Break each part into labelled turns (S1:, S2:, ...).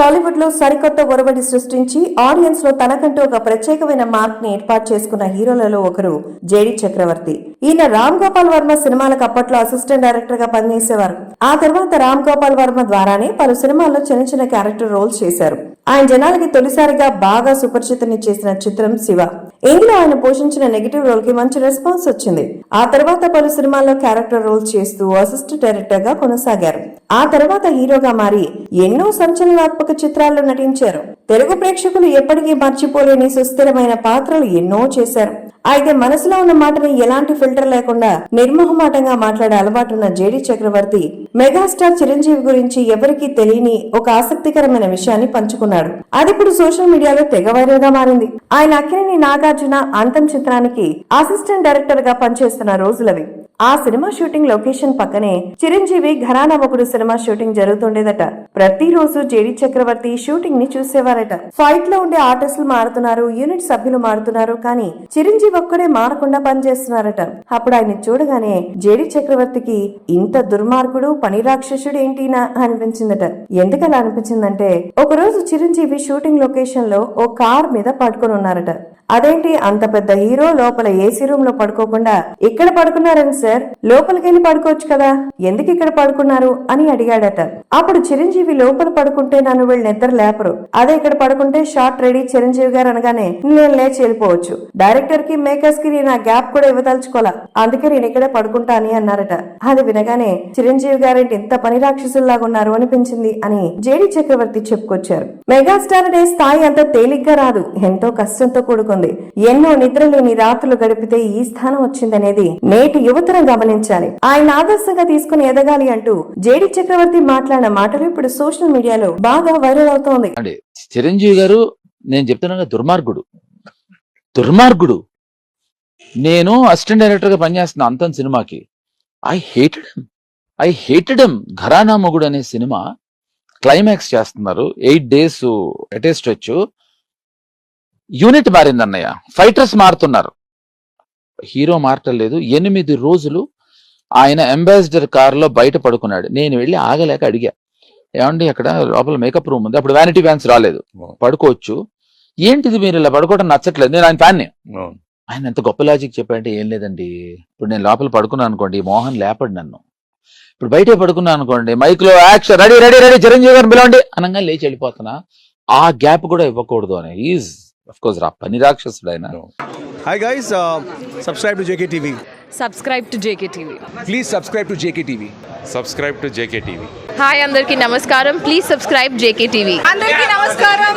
S1: టాలీవుడ్లో సరికొత్త ఒరవడి సృష్టించి ఆడియన్స్లో తనకంటూ ఒక ప్రత్యేకమైన మార్క్ని ఏర్పాటు చేసుకున్న హీరోలలో ఒకరు జేడి చక్రవర్తి. ఈయన రామ్ గోపాల్ వర్మ సినిమాలకు అప్పట్లో అసిస్టెంట్ డైరెక్టర్గా పనిచేసేవారు. ఆ తర్వాత రామ్ గోపాల్ వర్మ ద్వారానే పలు సినిమాల్లో చిన్న చిన్న క్యారెక్టర్ రోల్స్ చేశారు. ఆయన జనాలకి తొలిసారిగా బాగా సుపరిచితుని చేసిన చిత్రం శివ. ఇందులో ఆయన పోషించిన నెగిటివ్ రోల్కి మంచి రెస్పాన్స్ వచ్చింది. ఆ తర్వాత పలు సినిమాల్లో క్యారెక్టర్ రోల్ చేస్తూ అసిస్టెంట్ డైరెక్టర్గా కొనసాగారు. ఆ తర్వాత హీరోగా మారి ఎన్నో సంచలనాత్మక చిత్రాల్లో నటించారు. తెలుగు ప్రేక్షకులు ఎప్పటికీ మర్చిపోలేని సుస్థిరమైన పాత్రలు ఎన్నో చేశారు. అయితే మనసులో ఉన్న మాటని ఎలాంటి ఫిల్టర్ లేకుండా నిర్మోహమాటంగా మాట్లాడే అలవాటున్న J D Chakravarthy megastar Chiranjeevi గురించి ఎవరికీ తెలియని ఒక ఆసక్తికరమైన విషయాన్ని పంచుకున్నాడు. అది ఇప్పుడు సోషల్ మీడియాలో తెగ వైరల్గా మారింది. ఆయన అక్కినేని నాగార్జున అంతం చిత్రానికి అసిస్టెంట్ డైరెక్టర్గా పనిచేస్తున్న రోజులవి. ఆ సినిమా షూటింగ్ లొకేషన్ పక్కనే చిరంజీవి ఘరానా ఒకడు సినిమా షూటింగ్ జరుగుతుండేదట. ప్రతిరోజు జేడి చక్రవర్తి షూటింగ్ని చూసేవారట. ఫైట్లో ఉండే ఆర్టిస్టులు మారుతున్నారు యూనిట్ సభ్యులు మారుతున్నారు కానీ చిరంజీవి ఒక్కడే మారకుండా పనిచేస్తున్నారట. అప్పుడు ఆయన చూడగానే జేడి చక్రవర్తికి ఇంత దుర్మార్గుడు పని రాక్షసుడు ఏంటినా? అనిపించిందట. ఎందుకలా అనిపించిందంటే ఒక రోజు చిరంజీవి షూటింగ్ లొకేషన్లో ఓ కార్ మీద పడుకొని ఉన్నారట. అదేంటి అంత పెద్ద హీరో లోపల ఏసీ రూమ్లో పడుకోకుండా ఇక్కడ పడుకున్నారని సార్ లోపలికి వెళ్ళి పడుకోవచ్చు కదా? ఎందుకు ఇక్కడ పడుకున్నారు? అని అడిగాడట. అప్పుడు చిరంజీవి లోపల పడుకుంటే నన్ను వీళ్ళు నిద్ర లేపరు. అదే ఇక్కడ పడుకుంటే షార్ట్ రెడీ చిరంజీవి గారు అనగానే నేను లేచి వెళ్ళిపోవచ్చు. డైరెక్టర్కి మేకర్స్కి నేను ఆ గ్యాప్ కూడా ఇవ్వదలుచుకోలే. అందుకే నేను ఇక్కడే పడుకుంటా అని అన్నారట. అది వినగానే చిరంజీవి గారేంటి ఇంత పని రాక్షసుల్లాగా ఉన్నారు అనిపించింది అని జేడి చక్రవర్తి చెప్పుకొచ్చారు. మెగాస్టార్ అనే స్థాయి అంత తేలిగ్గా రాదు. ఎంతో కష్టంతో కూడుకుంది. ఎన్నో నిద్రలేని రాత్రులు గడిపితే ఈ స్థానం వచ్చిందనేది నేటి యువతర గమనించాలి. ఆయన ఆదర్శంగా తీసుకుని ఎదగాలి అంటూ జేడి చక్రవర్తి మాట్లాడిన మాటలు ఇప్పుడు సోషల్ మీడియాలో బాగా వైరల్ అవుతోంది.
S2: అండి చిరంజీవి గారు నేను చెప్తున్నాను దుర్మార్గుడు. దుర్మార్గుడు. నేను అసిస్టెంట్ డైరెక్టర్గా పనిచేస్తున్నా అంతం సినిమాకి. I hated I hated Gharana Mogudu అనే సినిమా క్లైమాక్స్ చేస్తున్నారు. ఎయిట్ డేస్ అటెస్ట్ వచ్చు. యూనిట్ మారింది అన్నయ్య ఫైటర్స్ మారుతున్నారు. హీరో మారటం లేదు. ఎనిమిది రోజులు ఆయన అంబాసిడర్ కార్లో బయట పడుకున్నాడు. నేను వెళ్ళి ఆగలేక అడిగా. ఏమండి అక్కడ లోపల మేకప్ రూమ్ ఉంది. అప్పుడు వ్యానిటీ వ్యాన్స్ రాలేదు. పడుకోవచ్చు. ఏంటిది మీరు ఇలా పడుకోవడం నచ్చట్లేదు? నేను ఆయన ఫ్యాన్ని. ఆయన ఎంత గొప్ప లాజిక్ చెప్పారంటే ఏం లేదండి. ఇప్పుడు నేను లోపల పడుకున్నాను అనుకోండి మోహన్ లేపడు నన్ను. ఇప్పుడు బయటే పడుకున్నాను అనుకోండి మైక్లో action ready ready ready Chiranjeevi గారిని పిలవండి అనగా లేచి వెళ్ళిపోతున్నా. ఆ గ్యాప్ కూడా ఇవ్వకూడదు అని. ఈజ్ అఫ్ కోర్స్ రా పని రాక్షసుడు ఆయన.
S3: Hi guys, uh, subscribe to JKTV.
S4: Subscribe to JKTV
S3: Please subscribe to JKTV.
S5: subscribe to JKTV.
S4: Hi అందరికీ నమస్కారం ప్లీజ్ సబ్స్క్రైబ్ జేకేటీవీ
S6: అందరికీ నమస్కారం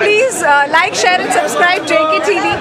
S6: please like share and subscribe JK TV